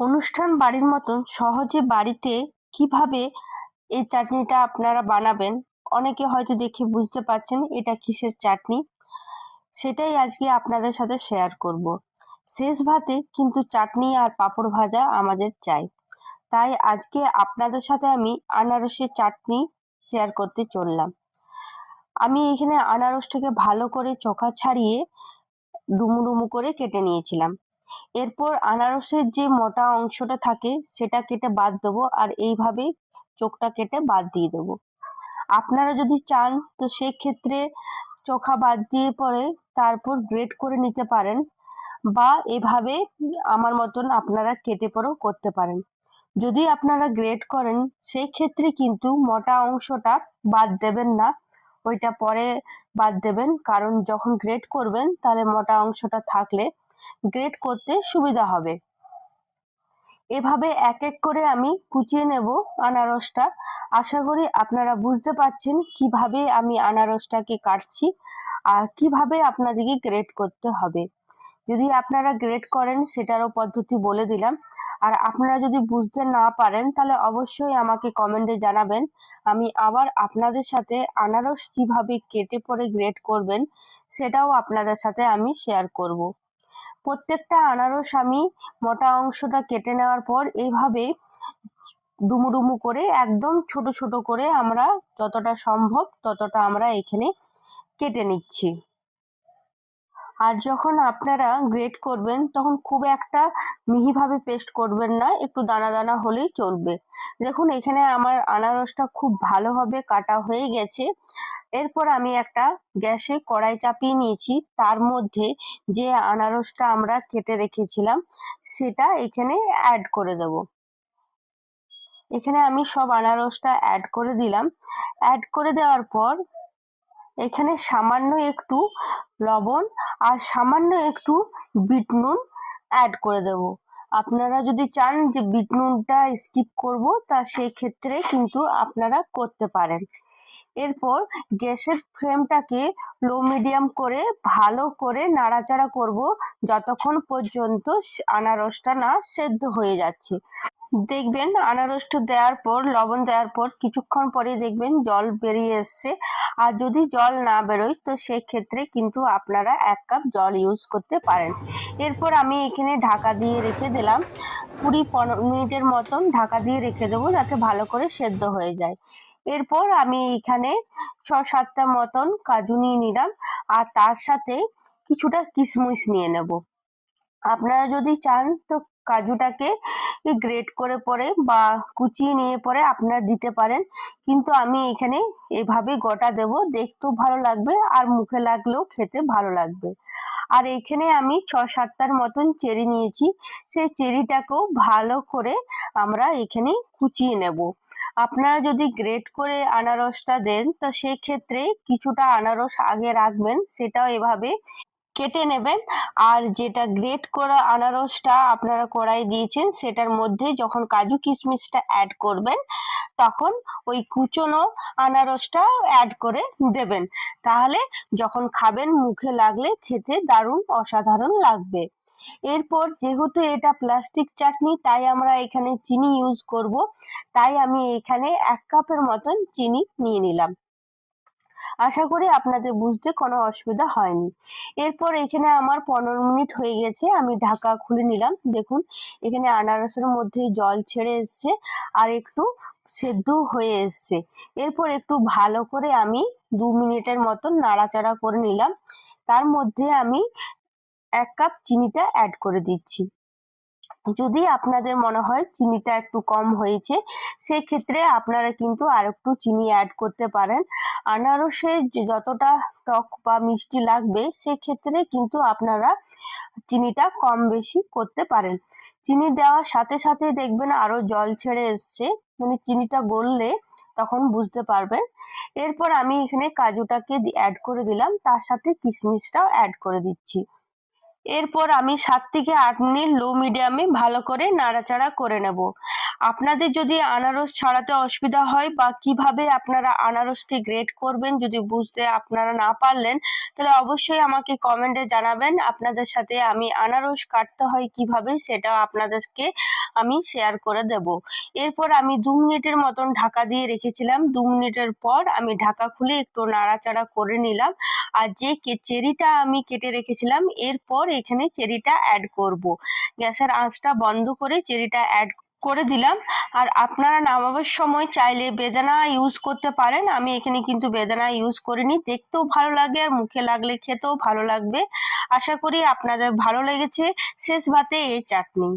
অনুষ্ঠান বাড়ির মতন সহজে বাড়িতে কীভাবে এই চাটনিটা আপনারা বানাবেন? অনেকে হয়তো দেখে বুঝতে পারছেন এটা কিসের চাটনি। সেটাই আজকে আপনাদের সাথে শেয়ার করব। শেষ ভাতে কিন্তু চাটনি আর পাঁপড় ভাজা আমাদের চাই। তাই আজকে আপনাদের সাথে আমি আনারসের চাটনি শেয়ার করতে চললাম। আমি এখানে আনারসটাকে ভালো করে চোখা ছাড়িয়ে ডুমু ডুমু করে কেটে নিয়েছিলাম। এরপর আনারসের যে মোটা অংশটা থাকে, সেটা কেটে বাদ দেবো আর এইভাবে চোখটা কেটে বাদ দিয়ে দেবো। আপনারা যদি চান, তো সেক্ষেত্রে চোখা বাদ দিয়ে পরে তারপর গ্রেট করে নিতে পারেন বা এভাবে আমার মতন আপনারা কেটে পরেও করতে পারেন। যদি আপনারা গ্রেট করেন সেই ক্ষেত্রে কিন্তু মোটা অংশটা বাদ দেবেন না। ওইটা পরে বাদ দেবেন। কারণ যখন গ্রেড করবেন, তাহলে মোটা অংশটা থাকলে গ্রেড করতে সুবিধা হবে। এভাবে এক এক করে আমি কুচিয়ে নেব আনারসটা। আশা করি আপনারা বুঝতে পারছেন কীভাবে আমি আনারসটাকে কাটছি আর কীভাবে আপনাদেরকে গ্রেড করতে হবে। যদি আপনারা গ্রেড করেন সেটারও পদ্ধতি বলে দিলাম। আর আপনারা যদি বুঝতে না পারেন, তাহলে অবশ্যই আমাকে কমেন্টে জানাবেন। আমি আবার আপনাদের সাথে আনারস কীভাবে কেটে পরে গ্রেড করবেন, সেটাও আপনাদের সাথে আমি শেয়ার করব। প্রত্যেকটা আনারস আমি মোটা অংশটা কেটে নেওয়ার পর এইভাবে ডুমু ডুমু করে, একদম ছোট ছোট করে আমরা যতটা সম্ভব ততটা আমরা এখানে কেটে নিচ্ছি। আর যখন আপনারা গ্রেট করবেন, তখন খুব একটা মিহিভাবে পেস্ট করবেন না, একটু দানা দানা হলেই চলবে। দেখুন, এখানে আমার আনারসটা খুব ভালোভাবে কাটা হয়ে গেছে। এরপর আমি একটা গ্যাসে কড়াই চাপিয়ে নিয়েছি। তার মধ্যে যে আনারসটা আমরা কেটে রেখেছিলাম, সেটা এখানে অ্যাড করে দেব। এখানে আমি সব আনারসটা অ্যাড করে দিলাম। অ্যাড করে দেওয়ার পর এখানে সামান্য একটু লবণ আর সামান্য একটু বিট নুন অ্যাড করে দেব। আপনারা যদি চান যে বিট নুনটা স্কিপ করব, তা সেই ক্ষেত্রে কিন্তু আপনারা করতে পারেন। এরপর গ্যাসের ফ্লেমটাকে লো মিডিয়াম করে ভালো করে নাড়াচাড়া করব, যতক্ষণ পর্যন্ত আনারসটা না সেদ্ধ হয়ে যাচ্ছে। দেখবেন আনারসটা দেওয়ার পর, লবণ দেওয়ার পর কিছুক্ষণ পরে দেখবেন জল বেরিয়ে এসছে। আর যদি জল না বেরোয়, তো সেক্ষেত্রে কিন্তু আপনারা এক কাপ জল ইউজ করতে পারেন। এরপর আমি এখানে ঢাকা দিয়ে রেখে দিলাম। কুড়ি পনেরো মিনিটের মতন ঢাকা দিয়ে রেখে দেবো যাতে ভালো করে সেদ্ধ হয়ে যায়। এরপর আমি এখানে ছ সাতটা মতন কাজু নিয়ে নিলাম। আর তার সাথে কিছুটা কিশমিশ নিয়ে নেব। আপনারা যদি চান, তো কাজুটাকে গ্রেট করে পরে বা কুচিয়ে নিয়ে পরে আপনারা দিতে পারেন। কিন্তু আমি এখানে এভাবে গোটা দেব, দেখতেও ভালো লাগবে আর মুখে লাগলেও খেতে ভালো লাগবে। আর এখানে আমি ছ সাতটার মতন চেরি নিয়েছি, সেই চেরিটাকেও ভালো করে আমরা এখানে কুচিয়ে নেব। আপনারা যদি গ্রেট করে আনারসটা দেন, তো সেক্ষেত্রে কিছুটা আনারস আগে রাখবেন, সেটাও এভাবে কেটে নেবেন। আর যেটা গ্রেট করা আনারসটা আপনারা কড়াই দিয়েছেন, সেটার মধ্যে যখন কাজু কিশমিশটা অ্যাড করবেন, তখন ওই কুচনো আনারসটা অ্যাড করে দেবেন। তাহলে যখন খাবেন, মুখে লাগলে খেতে দারুণ অসাধারণ লাগবে। এরপর যেহেতু এটা প্লাস্টিক চাটনি, তাই আমরা এখানে চিনি ইউজ করব। তাই আমি এখানে এক কাপের মতন চিনি নিয়ে নিলাম। আশা করি আপনাদের বুঝতে কোনো অসুবিধা হয়নি। এরপর এখানে আমার পনেরো মিনিট হয়ে গেছে, আমি ঢাকা খুলে নিলাম। দেখুন, এখানে আনারসের মধ্যে জল ছেড়ে এসছে আর একটু সেদ্ধ হয়ে এসছে। এরপর একটু ভালো করে আমি দু মিনিটের মতন নাড়াচাড়া করে নিলাম। তার মধ্যে আমি এক কাপ চিনিটা অ্যাড করে দিচ্ছি। যদি আপনাদের মনে হয় চিনিটা একটু কম হয়েছে, সেক্ষেত্রে আপনারা কিন্তু আর একটু চিনি অ্যাড করতে পারেন। আনারসে যতটা টক বা মিষ্টি লাগবে, সেক্ষেত্রে কিন্তু আপনারা চিনিটা কম বেশি করতে পারেন। চিনি দেওয়ার সাথে সাথে দেখবেন আরও জল ছেড়ে এসছে মানে চিনিটা গললে তখন বুঝতে পারবেন। এরপর আমি এখানে কাজুটাকে অ্যাড করে দিলাম, তার সাথে কিশমিশটাও অ্যাড করে দিচ্ছি। এরপর আমি সাত থেকে আট মিনিট লো মিডিয়ামে ভালো করে নাড়াচাড়া করে নেব। আপনাদের যদি আনারস ছাড়াতে অসুবিধা হয় বা কীভাবে আপনারা আনারসকে গ্রেড করবেন যদি বুঝতে আপনারা না পারলেন, তাহলে অবশ্যই আমাকে কমেন্টে জানাবেন। আপনাদের সাথে আমি আনারস কাটতে হয় কীভাবে সেটা আপনাদেরকে আমি শেয়ার করে দেব। এরপর আমি দু মিনিটের মতন ঢাকা দিয়ে রেখেছিলাম। দু মিনিটের পর আমি ঢাকা খুলে একটু নাড়াচাড়া করে নিলাম। আর যে চেরিটা আমি কেটে রেখেছিলাম, এরপর এখানে চেরিটা অ্যাড করব। গ্যাসের আঁচটা বন্ধ করে চেরিটা অ্যাড করে দিলাম। আর আপনারা নামাবার সময় চাইলে বেদানা ইউজ করতে পারেন। আমি এখানে কিন্তু বেদানা ইউজ করিনি। দেখতেও ভালো লাগে আর মুখে লাগলে খেতেও ভালো লাগবে। আশা করি আপনাদের ভালো লেগেছে। শেষ ভাতে এই চাটনি।